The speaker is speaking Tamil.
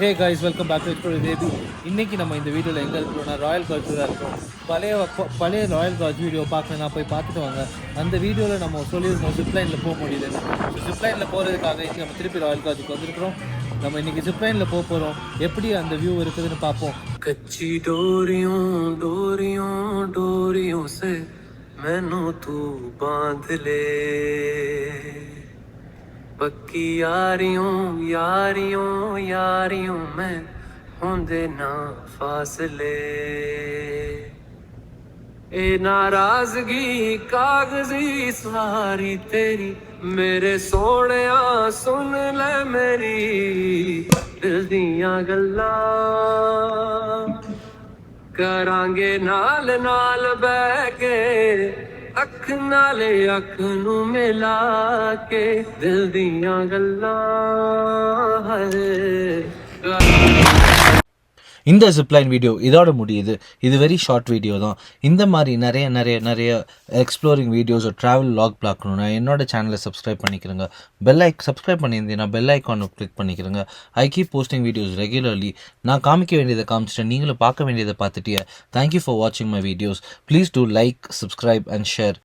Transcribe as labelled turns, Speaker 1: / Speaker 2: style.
Speaker 1: Hey guys welcome back to explore baby இன்றைக்கி நம்ம இந்த வீடியோவில் எங்கே இருக்கிறோம்னா ராயல் கார்ஜ் தான் இருக்கோம். பழைய பழைய ராயல் கார்ஜ் வீடியோ பார்க்கணும்னா போய் பார்த்துட்டு வாங்க. அந்த வீடியோவில் நம்ம சொல்லியிருக்கோம் ஜிப்லைனில் போக முடியலன்னு. ஜிப்லைனில் போகிறதுக்காக இன்றைக்கி நம்ம திருப்பி ராயல் கார்ஜுக்கு வந்திருக்கிறோம். நம்ம இன்றைக்கி ஜிப்லைனில் போக போகிறோம் எப்படி அந்த வியூ இருக்குதுன்னு பார்ப்போம்.
Speaker 2: கச்சி டோரியும் டோரியும் டோரியும் சே. மெனு தூ பாந்தலே پکی یاریوں یاریوں یاریوں میں ہوں دے نا فاصلے اے ناراضگی کاغذی سواری تیری میرے سونے سن لے میری دل دیاں گلا کرانگے نال نال بہ کے ਅੱਖ ਨਾਲ ਅੱਖ ਨੂੰ ਮਿਲਾ ਕੇ ਦਿਲ ਦੀਆਂ ਗੱਲਾਂ ਹਰੇ
Speaker 3: இந்த ஜிப்லைன் வீடியோ இதோட முடியுது. இது வெரி ஷார்ட் வீடியோ தான். இந்த மாதிரி நிறைய நிறைய நிறைய எக்ஸ்ப்ளோரிங் வீடியோஸ் ட்ராவல் லாக் பார்க்கணுன்னா என்னோட சேனலை சப்ஸ்கிரைப் பண்ணிக்கிறேங்க. பெல் ஐக் சப்ஸ்கிரைப் பண்ணியிருந்தீங்கன்னா பெல் ஐக்கானை கிளிக் பண்ணிக்கிறேங்க. I keep posting videos regularly நான் காமிக்க வேண்டியதை காமிச்சிட்டேன். நீங்களும் பார்க்க வேண்டியதை பார்த்துட்டியே. தேங்க்யூ ஃபார் வாட்சிங் my videos please do like subscribe and share